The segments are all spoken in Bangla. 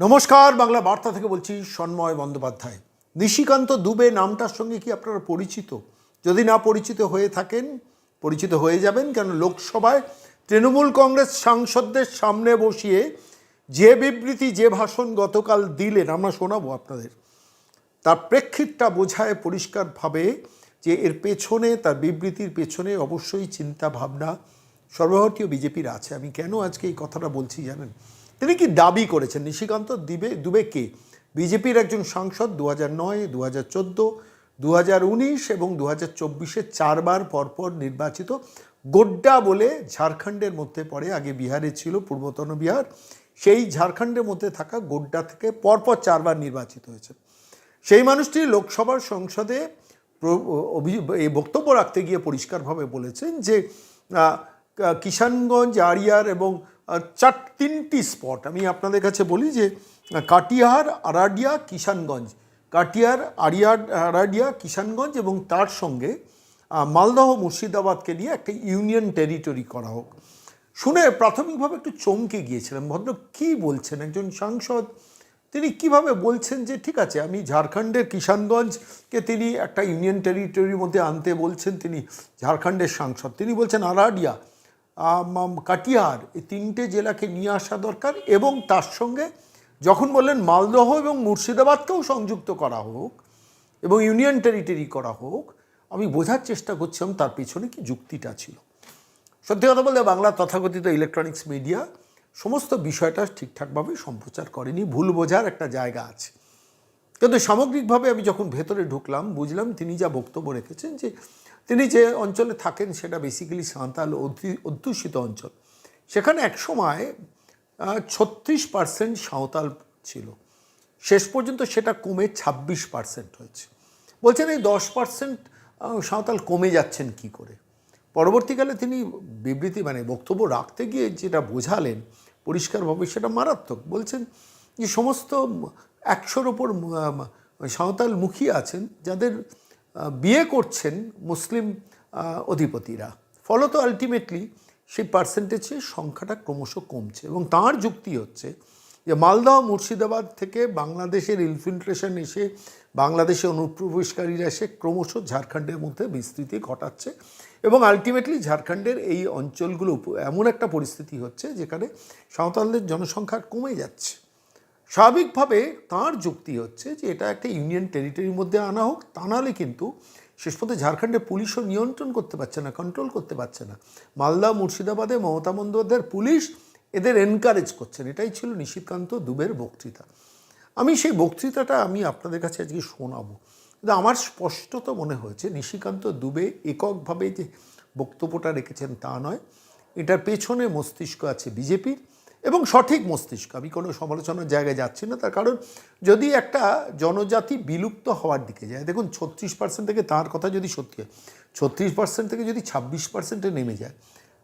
নমস্কার, বাংলা বার্তা থেকে বলছি সন্ময় বন্দ্যোপাধ্যায়। নিশিকান্ত দুবে নামটার সঙ্গে কি আপনারা পরিচিত? যদি না পরিচিত হয়ে থাকেন, পরিচিত হয়ে যাবেন, কেন লোকসভায় তৃণমূল কংগ্রেস সাংসদদের সামনে বসিয়ে যে বিবৃতি, যে ভাষণ গতকাল দিলেন, আমরা শোনাবো আপনাদের। তার প্রেক্ষিতটা বোঝায় পরিষ্কারভাবে যে এর পেছনে, তার বিবৃতির পেছনে অবশ্যই চিন্তা ভাবনা সর্বভারতীয় বিজেপির আছে। আমি কেন আজকে এই কথাটা বলছি জানেন? তিনি কি দাবি করেছেন? নিশিকান্ত দিবে, দুবে কে? বিজেপির একজন সাংসদ দু হাজার নয় দু হাজার দু হাজার উনিশ এবং দু হাজার চব্বিশে চারবার পরপর নির্বাচিত গোড্ডা বলে ঝাড়খণ্ডের মধ্যে পড়ে। আগে বিহারে ছিল, পূর্বতন বিহার। সেই ঝাড়খণ্ডের মধ্যে থাকা গোড্ডা থেকে পরপর চারবার নির্বাচিত হয়েছে। সেই মানুষটি লোকসভার সংসদে এই বক্তব্য রাখতে গিয়ে পরিষ্কারভাবে বলেছেন যে কিষানগঞ্জ, আড়িয়ার এবং চার তিনটি স্পট। আমি আপনাদের কাছে বলি যে আহ, কাটিহার আরাডিয়া কিষানগঞ্জ। কাটিয়ার আড়িয়ার আরাডিয়া কিষানগঞ্জ এবং তার সঙ্গে মালদহ মুর্শিদাবাদকে নিয়ে একটা ইউনিয়ন টেরিটরি করা হোক। শুনে প্রাথমিকভাবে একটু চমকে গিয়েছিলাম। ভদ্র কি বলছেন? একজন সাংসদ তিনি কীভাবে বলছেন যে ঠিক আছে আমি ঝাড়খণ্ডের কিষানগঞ্জকে তিনি একটা ইউনিয়ন টেরিটরির মধ্যে আনতে বলছেন। তিনি ঝাড়খণ্ডের সাংসদ। তিনি বলছেন আরাডিয়া কাটিহার, এই তিনটে জেলাকে নিয়ে আসা দরকার এবং তার সঙ্গে যখন বললেন মালদহ এবং মুর্শিদাবাদকেও সংযুক্ত করা হোক এবং ইউনিয়ন টেরিটরি করা হোক, আমি বোঝার চেষ্টা করছিলাম তার পেছনে কি যুক্তিটা ছিল। সত্যি কথা বলতে বাংলা তথাকথিত ইলেকট্রনিক্স মিডিয়া সমস্ত বিষয়টা ঠিকঠাকভাবে সম্প্রচার করেনি, ভুল বোঝার একটা জায়গা আছে। কিন্তু সামগ্রিকভাবে আমি যখন ভেতরে ঢুকলাম, বুঝলাম তিনি যা বক্তব্য রেখেছেন যে তিনি যে অঞ্চলে থাকেন সেটা বেসিক্যালি সাঁওতাল অধ্যু- অধ্যুষিত অঞ্চল। সেখানে একসময় ছত্রিশ পার্সেন্ট সাঁওতাল ছিল। শেষ পর্যন্ত সেটা কমে ছাব্বিশ পার্সেন্ট হয়েছে। বলছেন এই দশ পার্সেন্ট সাঁওতাল কমে যাচ্ছেন কি করে? পরবর্তীকালে তিনি বিবৃতি মানে বক্তব্য রাখতে গিয়ে যেটা বোঝালেন, পরিষ্কারভাবে সেটা মারাত্মক। বলছেন যে সমস্ত একশোর ওপর সাঁওতাল মুখী আছেন, যাদের বিয়ে করছেন মুসলিম অধিপতিরা। ফলত আলটিমেটলি সেই পার্সেন্টেজের সংখ্যাটা ক্রমশ কমছে এবং তার যুক্তি হচ্ছে যে মালদহ মুর্শিদাবাদ থেকে বাংলাদেশের ইনফিল্ট্রেশন এসে বাংলাদেশে অনুপ্রবেশকারীরা এসে ক্রমশ ঝাড়খণ্ডের মধ্যে বিস্তৃতি ঘটাচ্ছে এবং আলটিমেটলি ঝাড়খণ্ডের এই অঞ্চলগুলো এমন একটা পরিস্থিতি হচ্ছে যেখানে সাঁওতালদের জনসংখ্যা কমে যাচ্ছে। স্বাভাবিকভাবে তার যুক্তি হচ্ছে যে এটা একটা ইউনিয়ন টেরিটরির মধ্যে আনা হোক, তা নাহলে কিন্তু শেষ পর্যন্ত ঝাড়খণ্ডে পুলিশও নিয়ন্ত্রণ করতে পারছে না কন্ট্রোল করতে পারছে না। মালদা, মুর্শিদাবাদে মমতা বন্দ্যোপাধ্যায়ের পুলিশ এদের এনকারেজ করছেন। এটাই ছিল নিশিতকান্ত দুবের বক্তৃতা। আমি সেই বক্তৃতাটা আমি আপনাদের কাছে আজকে শোনাবো। কিন্তু আমার স্পষ্টত মনে হয়েছে নিশিকান্ত দুবে এককভাবে যে বক্তব্যটা রেখেছেন তা নয়। এটার পেছনে মস্তিষ্ক আছে বিজেপির। এবং সঠিক মস্তিষ্ক। আমি কোনো সমালোচনার জায়গায় যাচ্ছি না। তার কারণ যদি একটা জনজাতি বিলুপ্ত হওয়ার দিকে যায়, দেখুন ছত্রিশ পার্সেন্ট থেকে তার কথা যদি সত্যি হয়, ছত্রিশ পার্সেন্ট থেকে যদি ছাব্বিশ পার্সেন্টে নেমে যায়,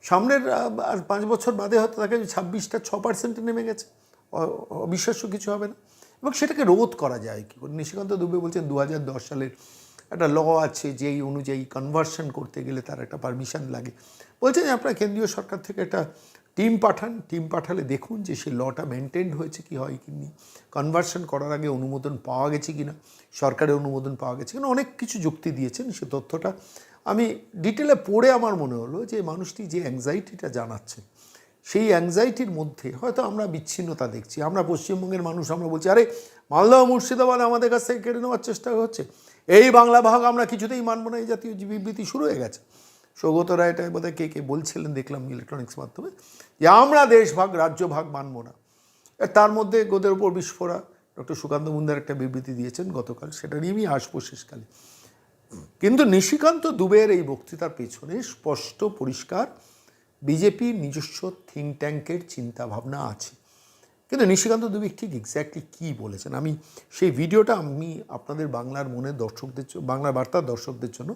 সামনের আর পাঁচ বছর বাদে হয়তো তাকে ছাব্বিশটা ছ পার্সেন্টে নেমে গেছে। অবিশ্বাস্য কিছু হবে না। এবং সেটাকে রোধ করা যায় কী? করে নিশিকান্ত দুবে বলছেন দু হাজার দশ সালের একটা ল আছে যেই অনুযায়ী কনভার্সন করতে গেলে তার একটা পারমিশন লাগে। বলছেন আপনার কেন্দ্রীয় সরকার থেকে একটা টিম পাঠান, টিম পাঠালে দেখুন যে সেই লটা মেনটেন্ড হয়েছে কি হয় কি নি কনভার্সন করার আগে অনুমোদন পাওয়া গেছে কি না, সরকারের অনুমোদন পাওয়া গেছে কিনা অনেক কিছু যুক্তি দিয়েছেন, সে তথ্যটা আমি ডিটেলে পড়ে আমার মনে হলো যে মানুষটি যে অ্যাংজাইটিটা জানাচ্ছে, সেই অ্যাংজাইটির মধ্যে হয়তো আমরা বিচ্ছিন্নতা দেখছি। আমরা পশ্চিমবঙ্গের মানুষ, আমরা বলছি, আরে, মালদহ, মুর্শিদাবাদ আমাদের কাছ থেকে কেড়ে নেওয়ার চেষ্টা হচ্ছে। এই বাংলা ভাগ আমরা কিছুতেই মানব না, এই জাতীয় বিবৃতি শুরু হয়ে গেছে। সৌগত রায় এটা বোধহয় কে কে বলছিলেন, দেখলাম ইলেকট্রনিক্স মাধ্যমে। যে আমরা দেশ ভাগ, রাজ্য ভাগ মানব না। তার মধ্যে গোদের উপর বিস্ফোরা। ডক্টর সুকান্ত মুন্দার একটা বিবৃতি দিয়েছেন গতকাল, সেটা নিয়ে আমি আসব শেষকালে। কিন্তু নিশিকান্ত দুবের এই বক্তৃতার পেছনে স্পষ্ট, পরিষ্কার বিজেপির নিজস্ব থিঙ্ক ট্যাঙ্কের চিন্তাভাবনা আছে। কিন্তু নিশিকান্ত দুবে ঠিক এক্স্যাক্টলি কী বলেছেন? আমি সেই ভিডিওটা আমি আপনাদের বাংলার মনে দর্শকদের বাংলা বার্তার দর্শকদের জন্য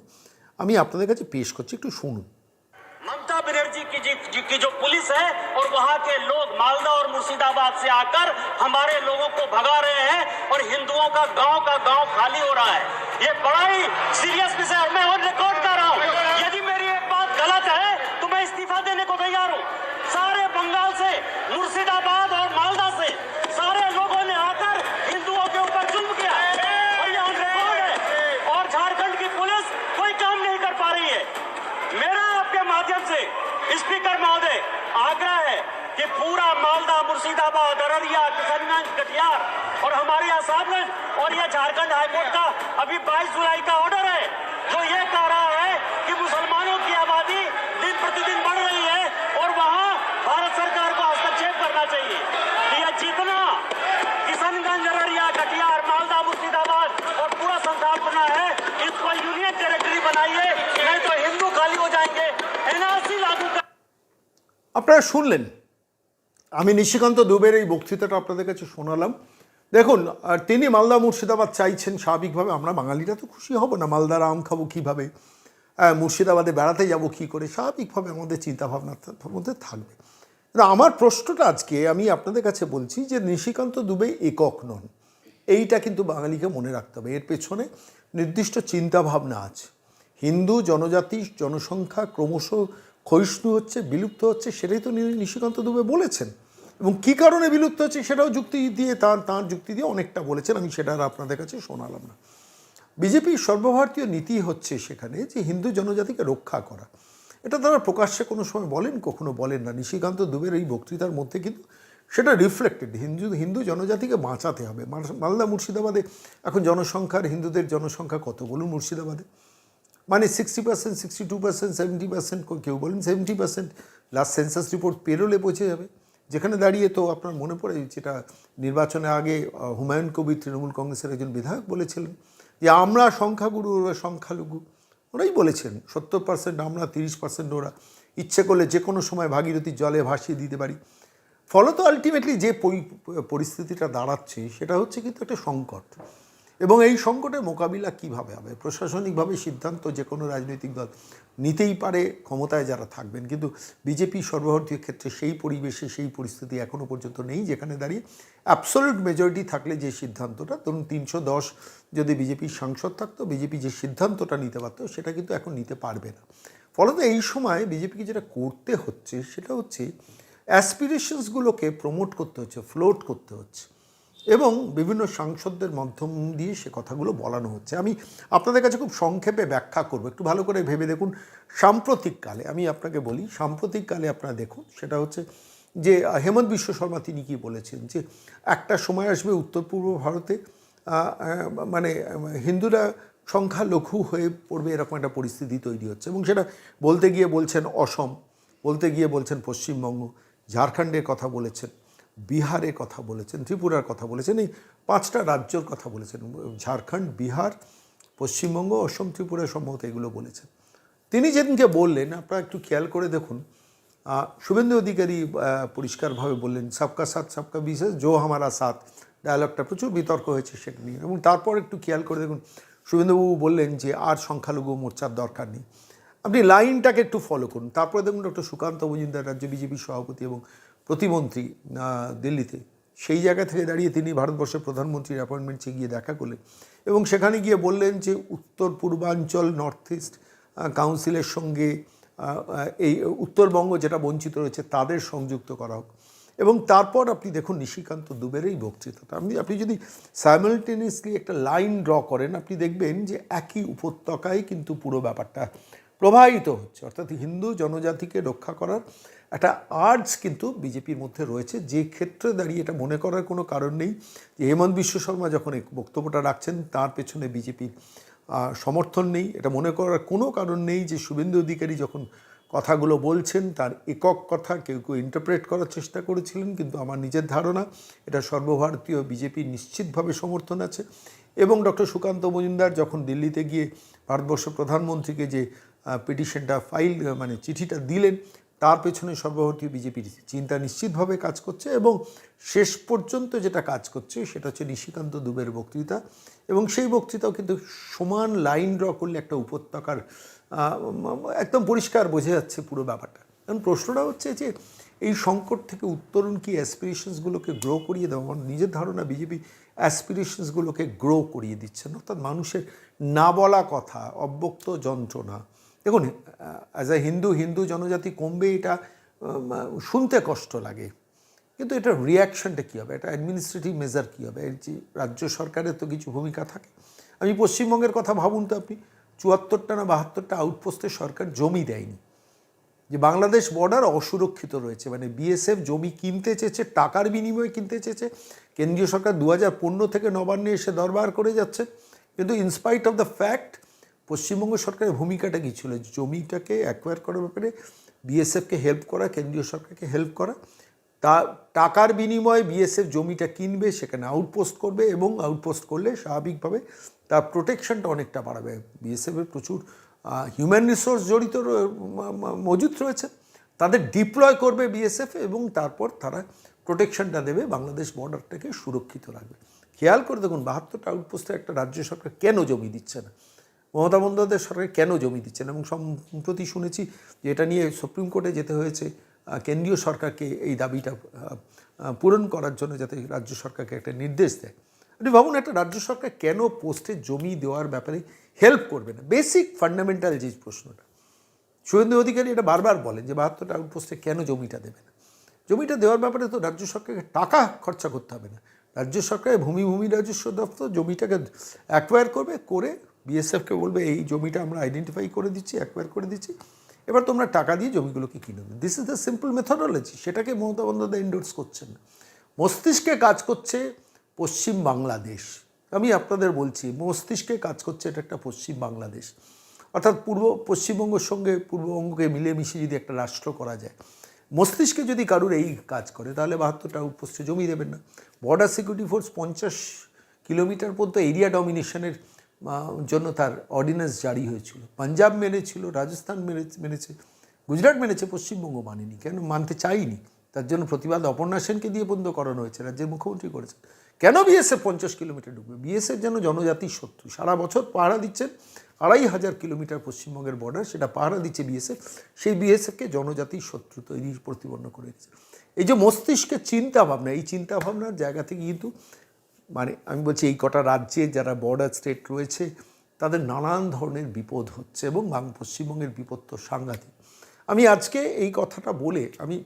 আমি আপনাদের কাছে পেশ করছি একটু শুনুন ममता बनर्जी की जी, जी की जो पुलिस है और वहां के लोग मालदा और मुर्शिदाबाद से आकर हमारे लोगों को भगा रहे हैं और हिंदुओं का गांव का गांव खाली हो रहा है ये बड़ा ही सीरियस विषय है मैं और रिकॉर्ड कर अररिया किशनगंज कटिहार और हमारे यहाँ साहबगंज और ये झारखंड हाईकोर्ट का अभी 22 जुलाई का ऑर्डर है जो ये कह रहा है कि मुसलमानों की आबादी दिन प्रतिदिन बढ़ रही है और वहाँ भारत सरकार को हस्तक्षेप करना चाहिए ये जितना किशनगंज अररिया कटिहार मालदा मुर्शिदाबाद और पूरा संथाल बना है इसको यूनियन टेरिटरी बनाइए नहीं तो हिंदू खाली हो जाएंगे एनआरसी लागू कर আপনারা শুনলেন আমি নিশিকান্ত দুবের এই বক্তৃতাটা আপনাদের কাছে শোনালাম। দেখুন আর তিনি মালদা মুর্শিদাবাদ চাইছেন স্বাভাবিকভাবে আমরা বাঙালিরা তো খুশি হব না মালদার আম খাব কীভাবে? আহ, মুর্শিদাবাদে বেড়াতে যাব কী করে? স্বাভাবিকভাবে আমাদের চিন্তাভাবনার মধ্যে থাকবে। কিন্তু আমার প্রশ্নটা আজকে আমি আপনাদের কাছে বলছি যে নিশিকান্ত দুবে একক নন। এইটা কিন্তু বাঙালিকে মনে রাখতে হবে। এর পেছনে নির্দিষ্ট চিন্তাভাবনা আছে। হিন্দু জনজাতি জনসংখ্যা ক্রমশ ক্ষয়িষ্ণু হচ্ছে, বিলুপ্ত হচ্ছে, সেটাই তো নিশিকান্ত দুবে বলেছেন। এবং কী কারণে বিলুপ্ত হচ্ছে সেটাও যুক্তি দিয়ে তার, তাঁর যুক্তি দিয়ে অনেকটা বলেছেন, আমি সেটা আর আপনাদের কাছে শোনালাম না। বিজেপির সর্বভারতীয় নীতি হচ্ছে সেখানে যে হিন্দু জনজাতিকে রক্ষা করা। এটা তারা প্রকাশ্যে কোনো সময় বলেন, কখনো বলেন না। নিশিকান্ত দুবের এই বক্তৃতার মধ্যে কিন্তু সেটা রিফ্লেক্টেড হিন্দু হিন্দু জনজাতিকে বাঁচাতে হবে। মালদা মুর্শিদাবাদে এখন জনসংখ্যার, হিন্দুদের জনসংখ্যা কত বলুন মুর্শিদাবাদে? মানে sixty percent sixty two percent seventy percent কেউ বলেন seventy percent last census report পেরোলে পৌঁছে যাবে। যেখানে দাঁড়িয়ে তো আপনার মনে পড়ে যেটা নির্বাচনের আগে হুমায়ুন কবির, তৃণমূল কংগ্রেসের একজন বিধায়ক বলেছিলেন যে আমরা সংখ্যাগুরু, ওরা সংখ্যালঘু। ওরাই বলেছেন সত্তর পার্সেন্ট আমরা তিরিশ পার্সেন্ট ওরা ইচ্ছে করলে যে কোনো সময় ভাগীরথীর জলে ভাসিয়ে দিতে পারি। ফলত আলটিমেটলি যে পরিস্থিতিটা দাঁড়াচ্ছে সেটা হচ্ছে কিন্তু একটা সংকট। এবং এই সংকটের মোকাবিলা কীভাবে হবে? প্রশাসনিকভাবে সিদ্ধান্ত যে কোনো রাজনৈতিক দল নিতেই পারে, ক্ষমতায় যারা থাকবেন। কিন্তু বিজেপি সর্বভারতীয় ক্ষেত্রে সেই পরিবেশে, সেই পরিস্থিতি এখনও পর্যন্ত নেই যেখানে দাঁড়িয়ে অ্যাবসোলিউট মেজরিটি থাকলে যে সিদ্ধান্তটা, ধরুন তিনশো দশ যদি বিজেপির সাংসদ থাকতো, বিজেপি যে সিদ্ধান্তটা নিতে পারতো, সেটা কিন্তু এখন নিতে পারবে না। ফলত এই সময় বিজেপিকে যেটা করতে হচ্ছে, সেটা হচ্ছে অ্যাসপিরেশনসগুলোকে প্রমোট করতে হচ্ছে ফ্লোট করতে হচ্ছে। এবং বিভিন্ন সাংসদদের মাধ্যম দিয়ে সে কথাগুলো বলানো হচ্ছে। আমি আপনাদের কাছে খুব সংক্ষেপে ব্যাখ্যা করব। একটু ভালো করে ভেবে দেখুন। সাম্প্রতিককালে, আমি আপনাকে বলি, সাম্প্রতিককালে আপনারা দেখুন, সেটা হচ্ছে যে, হেমন্ত বিশ্ব শর্মা তিনি কি বলেছেন যে, একটা সময় আসবে উত্তর পূর্ব ভারতে মানে হিন্দুরা সংখ্যালঘু হয়ে পড়বে, এরকম একটা পরিস্থিতি তৈরি হচ্ছে। এবং সেটা বলতে গিয়ে বলছেন অসম, বলতে গিয়ে বলছেন পশ্চিমবঙ্গ, ঝাড়খণ্ডের কথা বলেছেন। বিহারের কথা বলেছেন, ত্রিপুরার কথা বলেছেন, এই পাঁচটা রাজ্যর কথা বলেছেন। ঝাড়খণ্ড, বিহার, পশ্চিমবঙ্গ, অসম, ত্রিপুরা সম্ভবত এগুলো বলেছেন। তিনি যেদিনকে বললেন, আপনারা একটু খেয়াল করে দেখুন শুভেন্দু অধিকারী পরিষ্কারভাবে বললেন, সাবকা সাথ, সাবকা বিশেষ, জো হামারা সাথ। ডায়ালগটা প্রচুর বিতর্ক হয়েছে সেটা নিয়ে। এবং তারপর একটু খেয়াল করে দেখুন, শুভেন্দুবাবু বললেন যে, আর সংখ্যালঘু মোর্চার দরকার নেই। আপনি লাইনটাকে একটু ফলো করুন। তারপরে দেখুন, ডক্টর সুকান্ত মজুমদার, রাজ্য বিজেপির সভাপতি এবং প্রতিমন্ত্রী দিল্লিতে। সেই জায়গা থেকে দাঁড়িয়ে তিনি ভারতবর্ষের প্রধানমন্ত্রীর অ্যাপয়েন্টমেন্ট চেয়ে গিয়ে দেখা করলেন এবং সেখানে গিয়ে বললেন যে উত্তর পূর্বাঞ্চল নর্থ ইস্ট কাউন্সিলের সঙ্গে এই উত্তরবঙ্গ যেটা বঞ্চিত রয়েছে তাদের সংযুক্ত করা হোক। এবং তারপর আপনি দেখুন নিশিকান্ত দুবের এই বক্তৃতাটা আপনি আপনি যদি সাইমালটেনিয়াসলি একটা লাইন ড্র করেন, আপনি দেখবেন যে একই উপত্যকায় কিন্তু পুরো ব্যাপারটা প্রবাহিত হচ্ছে। অর্থাৎ হিন্দু জনজাতিকে রক্ষা করার একটা আর্টস কিন্তু বিজেপির মধ্যে রয়েছে। যে ক্ষেত্রে দাঁড়িয়ে এটা মনে করার কোনো কারণ নেই যে হেমন্ত বিশ্ব শর্মা যখন এই বক্তব্যটা রাখছেন, তার পেছনে বিজেপির সমর্থন নেই। এটা মনে করার কোনো কারণ নেই যে শুভেন্দু অধিকারী যখন কথাগুলো বলছেন, তার একক কথা কেউ কেউ ইন্টারপ্রেট করার চেষ্টা করেছিলেন, কিন্তু আমার নিজের ধারণা এটা সর্বভারতীয় বিজেপির নিশ্চিতভাবে সমর্থন আছে। এবং ডক্টর সুকান্ত মজুমদার যখন দিল্লিতে গিয়ে ভারতবর্ষ প্রধানমন্ত্রীকে যে পিটিশনটা ফাইল মানে চিঠিটা দিলেন। তার পেছনে সর্বভারতীয় বিজেপির চিন্তা নিশ্চিতভাবে কাজ করছে এবং শেষ পর্যন্ত যেটা কাজ করছে সেটা হচ্ছে নিশিকান্ত দুবের বক্তৃতা। এবং সেই বক্তৃতাও কিন্তু সমান লাইন ড্র করলে একটা উপত্যকার একদম পরিষ্কার বোঝা যাচ্ছে পুরো ব্যাপারটা। কারণ প্রশ্নটা হচ্ছে যে এই সংকট থেকে উত্তরণ কি অ্যাসপিরেশনসগুলোকে গ্রো করিয়ে দেওয়া? আমার নিজের ধারণা বিজেপি অ্যাসপিরেশনসগুলোকে গ্রো করিয়ে দিচ্ছেন। অর্থাৎ মানুষের না বলা কথা, অব্যক্ত যন্ত্রণা দেখুন অ্যাজ এ হিন্দু হিন্দু জনজাতি কমবে এটা শুনতে কষ্ট লাগে। কিন্তু এটা রিয়াকশনটা কী হবে? এটা অ্যাডমিনিস্ট্রেটিভ মেজার কী হবে? এর যে রাজ্য সরকারের তো কিছু ভূমিকা থাকে। আমি পশ্চিমবঙ্গের কথা ভাবুন তো আপনি, চুয়াত্তরটা না বাহাত্তরটা আউটপোস্টে সরকার জমি দেয়নি। যে বাংলাদেশ বর্ডার অসুরক্ষিত রয়েছে মানে বিএসএফ জমি কিনতে চেয়েছে, টাকার বিনিময়ে কিনতে চেয়েছে, কেন্দ্রীয় সরকার দু হাজার পনেরো থেকে নবান্নে এসে দরবার করে যাচ্ছে। কিন্তু in spite of the fact Paschimbanga সরকারের ভূমিকাটা কী ছিল? জমিটাকে অ্যাকোয়ার করার ব্যাপারে বিএসএফকে হেল্প করা, কেন্দ্রীয় সরকারকে হেল্প করা, তা, টাকার বিনিময়ে বিএসএফ জমিটা কিনবে, সেখানে আউটপোস্ট করবে এবং আউটপোস্ট করলে স্বাভাবিকভাবে তার প্রোটেকশনটা অনেকটা বাড়াবে। বিএসএফের প্রচুর হিউম্যান রিসোর্স জড়িত মজুত রয়েছে। তাদের ডিপ্লয় করবে বিএসএফ এবং তারপর তারা প্রোটেকশনটা দেবে, বাংলাদেশ বর্ডারটাকে সুরক্ষিত রাখবে। খেয়াল করে দেখুন, বাহাত্তরটা আউটপোস্টে একটা রাজ্য সরকার কেন জমি দিচ্ছে না? মমতা বন্দ্যোপাধ্যায় সরকার কেন জমি দিচ্ছেন? এবং সম্প্রতি শুনেছি যে এটা নিয়ে সুপ্রিম কোর্টে যেতে হয়েছে কেন্দ্রীয় সরকারকে এই দাবিটা পূরণ করার জন্য যাতে রাজ্য সরকারকে একটা নির্দেশ দেয়। আপনি ভাবুন, একটা রাজ্য সরকার কেন পোস্টে জমি দেওয়ার ব্যাপারে হেল্প করবে না? বেসিক ফান্ডামেন্টাল যে প্রশ্নটা, শুভেন্দু অধিকারী এটা বারবার বলেন যে বাহাত্তরটা আউটপোস্টে কেন জমিটা দেবে না? জমিটা দেওয়ার ব্যাপারে তো রাজ্য সরকারকে টাকা খরচা করতে হবে না। রাজ্য সরকারের ভূমি ভূমি রাজস্ব দপ্তর জমিটাকে অ্যাকোয়ার করবে, করে বিএসএফকে বলবে, এই জমিটা আমরা আইডেন্টিফাই করে দিচ্ছি অ্যাকোয়ার করে দিচ্ছি। এবার তোমরা টাকা দিয়ে জমিগুলোকে কিনে দেবে this is the simple methodology সেটাকে মমতা বন্দ্যোপাধ্যায় এন্ডোর্স করছেন। মস্তিষ্কে কাজ করছে পশ্চিম বাংলাদেশ। আমি আপনাদের বলছি, মস্তিষ্কে কাজ করছে এটা একটা পশ্চিম বাংলাদেশ। অর্থাৎ পূর্ব, পশ্চিমবঙ্গের সঙ্গে পূর্ববঙ্গকে মিলেমিশে যদি একটা রাষ্ট্র করা যায়, মস্তিষ্কে যদি কারুর এই কাজ করে, তাহলে বাহাত্তরটা উপস্থিত জমি দেবেন না। বর্ডার সিকিউরিটি ফোর্স পঞ্চাশ কিলোমিটার পর্যন্ত এরিয়া ডমিনেশনের জন্য তার অর্ডিন্যান্স জারি হয়েছিল। পাঞ্জাব মেনেছিল, রাজস্থান মেনে মেনেছে, গুজরাট মেনেছে, পশ্চিমবঙ্গ মানেনি। কেন? মানতে চাইনি। তার জন্য প্রতিবাদ অপর্ণা সেনকে দিয়ে বন্ধ করানো হয়েছে। রাজ্যের মুখ্যমন্ত্রী করেছেন। কেন বিএসএফ পঞ্চাশ কিলোমিটার ঢুকবে বিএসএফ যেন জনজাতির শত্রু। সারা বছর পাহারা দিচ্ছেন আড়াই হাজার কিলোমিটার পশ্চিমবঙ্গের বর্ডার সেটা পাহারা দিচ্ছে বিএসএফ। সেই বিএসএফকে জনজাতির শত্রু তৈরির প্রতিপন্ন করে দিচ্ছে এই যে মস্তিষ্কের চিন্তাভাবনা, এই চিন্তাভাবনার জায়গা থেকে কিন্তু মানে আমি বলছি এই কটা রাজ্যে যারা বর্ডার স্টেট রয়েছে, তাদের নানান ধরনের বিপদ হচ্ছে এবং পশ্চিমবঙ্গের বিপদ তো সাংঘাতিক। আমি আজকে এই কথাটা বলে আমি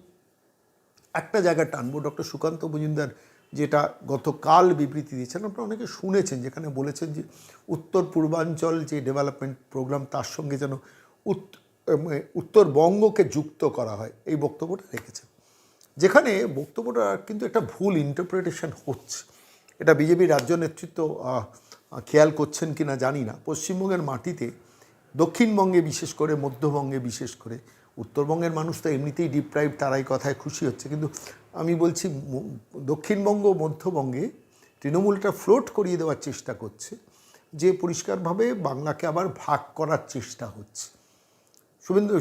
একটা জায়গা টানবো, ডক্টর সুকান্ত মজুমদার যেটা গতকাল বিবৃতি দিয়েছেন, আপনারা অনেকে শুনেছেন যেখানে বলেছেন যে উত্তর পূর্বাঞ্চল যে ডেভেলপমেন্ট প্রোগ্রাম তার সঙ্গে যেন উত্তরবঙ্গকে যুক্ত করা হয়, এই বক্তব্যটা রেখেছেন। যেখানে বক্তব্যটা কিন্তু একটা ভুল ইন্টারপ্রিটেশন হচ্ছে। এটা বিজেপি রাজ্য নেতৃত্ব খেয়াল করছেন কি না জানি না। পশ্চিমবঙ্গের মাটিতে, দক্ষিণবঙ্গে বিশেষ করে, মধ্যবঙ্গে বিশেষ করে, উত্তরবঙ্গের মানুষ তো এমনিতেই ডিপ্রাইভ তারাই কথায় খুশি হচ্ছে। কিন্তু আমি বলছি দক্ষিণবঙ্গ, মধ্যবঙ্গে তৃণমূলটা ফ্লোট করিয়ে দেওয়ার চেষ্টা করছে, যে পরিষ্কারভাবে বাংলাকে আবার ভাগ করার চেষ্টা হচ্ছে। শুভেন্দু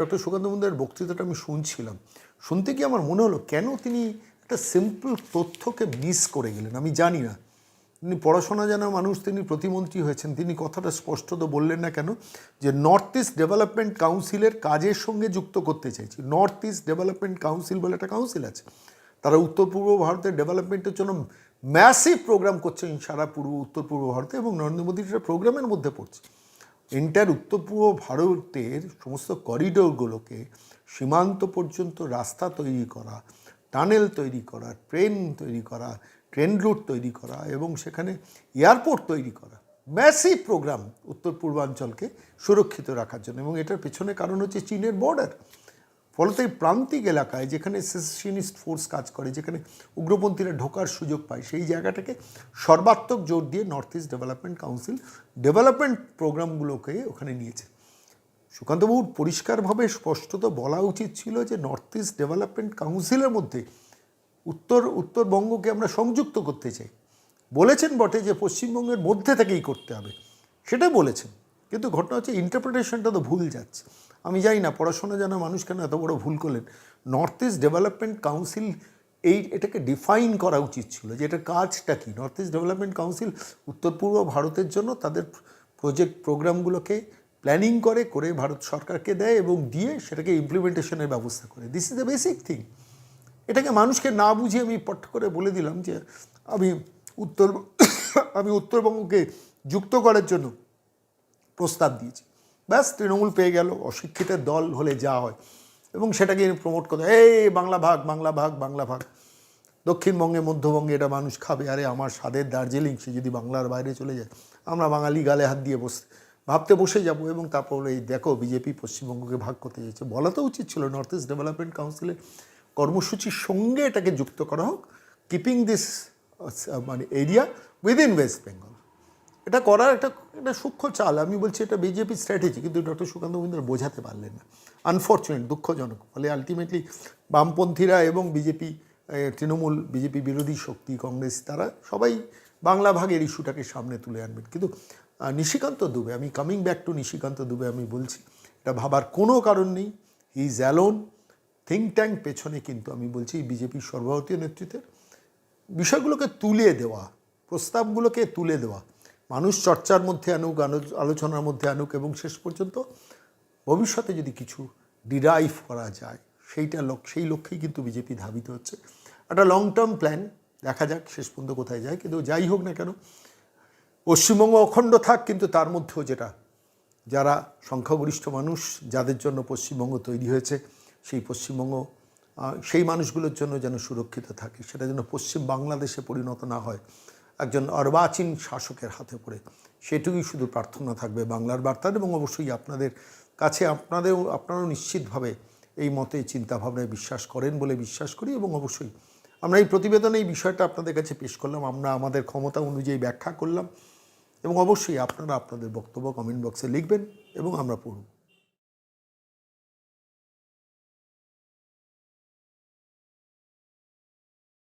ডক্টর সুকান্ত মুন্দার বক্তৃতাটা আমি শুনছিলাম। শুনতে কি আমার মনে হলো, কেন তিনি একটা সিম্পল তথ্যকে মিস করে গেলেন, আমি জানি না। তিনি পড়াশোনা জানা মানুষ, তিনি প্রতিমন্ত্রী হয়েছেন, তিনি কথাটা স্পষ্ট তো বললেন না কেন? যে নর্থ ইস্ট ডেভেলপমেন্ট কাউন্সিলের কাজের সঙ্গে যুক্ত করতে চাইছি। নর্থ ইস্ট ডেভেলপমেন্ট কাউন্সিল বলে একটা কাউন্সিল আছে। তারা উত্তর পূর্ব ভারতের ডেভেলপমেন্টের জন্য ম্যাসিভ প্রোগ্রাম করছেন সারা পূর্ব, উত্তর পূর্ব ভারতে এবং নরেন্দ্র মোদীর এটা প্রোগ্রামের মধ্যে পড়ছে। এন্টার উত্তর পূর্ব ভারতের সমস্ত করিডোরগুলোকে সীমান্ত পর্যন্ত রাস্তা তৈরি করা টানেল তৈরি করা, ট্রেন তৈরি করা, ট্রেন রুট তৈরি করা এবং সেখানে এয়ারপোর্ট তৈরি করা। ম্যাসিভ প্রোগ্রাম উত্তর পূর্বাঞ্চলকে সুরক্ষিত রাখার জন্য এবং এটার পেছনে কারণ হচ্ছে চীনের বর্ডার। ফলত এই প্রান্তিক এলাকায় যেখানে সেসিনিস্ট ফোর্স কাজ করে, যেখানে উগ্রপন্থীরা ঢোকার সুযোগ পায়, সেই জায়গাটাকে সর্বাত্মক জোর দিয়ে north east development council development প্রোগ্রামগুলোকে ওখানে নিয়েছে। সুকান্তবাবুর পরিষ্কারভাবে স্পষ্টত বলা উচিত ছিল যে নর্থ ইস্ট ডেভেলপমেন্ট কাউন্সিলের মধ্যে উত্তর, উত্তরবঙ্গকে আমরা সংযুক্ত করতে চাই। বলেছেন বটে যে পশ্চিমবঙ্গের মধ্যে থেকেই করতে হবে। সেটা বলেছেন, কিন্তু ঘটনা হচ্ছে ইন্টারপ্রিটেশনটা তো ভুল যাচ্ছে। আমি জানি না, পড়াশোনা জানা মানুষ কেন এত বড় ভুল করলেন? নর্থ ইস্ট ডেভেলপমেন্ট কাউন্সিল এই এটাকে ডিফাইন করা উচিত ছিল যে এটার কাজটা কী? নর্থ ইস্ট ডেভেলপমেন্ট কাউন্সিল উত্তর পূর্ব ভারতের জন্য তাদের প্রজেক্ট প্রোগ্রামগুলোকে প্ল্যানিং করে করে ভারত সরকারকে দেয় এবং দিয়ে সেটাকে ইমপ্লিমেন্টেশনের ব্যবস্থা করে। This is the basic thing এটাকে মানুষকে না বুঝিয়ে আমি পট করে বলে দিলাম যে, আমি উত্তর, আমি উত্তরবঙ্গকে যুক্ত করার জন্য প্রস্তাব দিয়েছি। ব্যাস, তৃণমূল পেয়ে গেল, অশিক্ষিতের দল হলে যা হয়। এবং সেটাকে প্রমোট করে এই বাংলা ভাগ বাংলা ভাগ বাংলা ভাগ। দক্ষিণবঙ্গে, মধ্যবঙ্গে এটা মানুষ খাবে। আরে আমার স্বাদের দার্জিলিং, সে যদি বাংলার বাইরে চলে যায়, আমরা বাঙালি গালে হাত দিয়ে বসে ভাবতে বসে যাব এবং তারপর এই দেখো বিজেপি পশ্চিমবঙ্গকে ভাগ করতে চাইছে বলা তো উচিত ছিল। নর্থ ইস্ট ডেভেলপমেন্ট কাউন্সিলের কর্মসূচির সঙ্গে এটাকে যুক্ত করা হোক। কিপিং দিস মানে এরিয়া উইদিন ওয়েস্ট বেঙ্গল এটা করার একটা একটা সূক্ষ্ম চাল। আমি বলছি এটা বিজেপি স্ট্র্যাটেজি কিন্তু ডক্টর সুকান্ত মহিন্দ্র বোঝাতে পারলেন না। আনফর্চুনেট দুঃখজনক। ফলে আলটিমেটলি বামপন্থীরা এবং বিজেপি তৃণমূল বিজেপি বিরোধী শক্তি, কংগ্রেস, তারা সবাই বাংলা ভাগের ইস্যুটাকে সামনে তুলে আনবেন। কিন্তু নিশিকান্ত দুবে, আমি coming back to Nishikant Dubey আমি বলছি, এটা ভাবার কোনো কারণ নেই he is alone think tank পেছনে কিন্তু আমি বলছি বিজেপির সর্বভারতীয় নেতৃত্বের বিষয়গুলোকে তুলে দেওয়া, প্রস্তাবগুলোকে তুলে দেওয়া, মানুষ চর্চার মধ্যে আনুক আলো- আলোচনার মধ্যে আনুক এবং শেষ পর্যন্ত ভবিষ্যতে যদি কিছু ডিরাইভ করা যায়, সেইটা সেই লক্ষ্যেই কিন্তু বিজেপি ধাবিত হচ্ছে। একটা লং টার্ম প্ল্যান দেখা যাক শেষ পর্যন্ত কোথায় যায়, কিন্তু যাই হোক না কেন পশ্চিমবঙ্গ অখণ্ড থাক, কিন্তু তার মধ্যেও যেটা, যারা সংখ্যাগরিষ্ঠ মানুষ, যাদের জন্য পশ্চিমবঙ্গ তৈরি হয়েছে, সেই পশ্চিমবঙ্গ সেই মানুষগুলোর জন্য যেন সুরক্ষিত থাকে, সেটা যেন পশ্চিম বাংলাদেশে পরিণত না হয়। একজন অর্বাচীন শাসকের হাতে পড়ে, সেটুকুই শুধু প্রার্থনা থাকবে বাংলার বার্তার, এবং অবশ্যই আপনাদের কাছে আপনাদেরও আপনারাও নিশ্চিতভাবে এই মতে চিন্তাভাবনায় বিশ্বাস করেন বলে বিশ্বাস করি, এবং অবশ্যই আমরা এই প্রতিবেদনে এই বিষয়টা আপনাদের কাছে পেশ করলাম, আমরা আমাদের ক্ষমতা অনুযায়ী ব্যাখ্যা করলাম এবং অবশ্যই আপনারা আপনাদের বক্তব্য কমেন্ট বক্সে লিখবেন এবং আমরা পড়ব।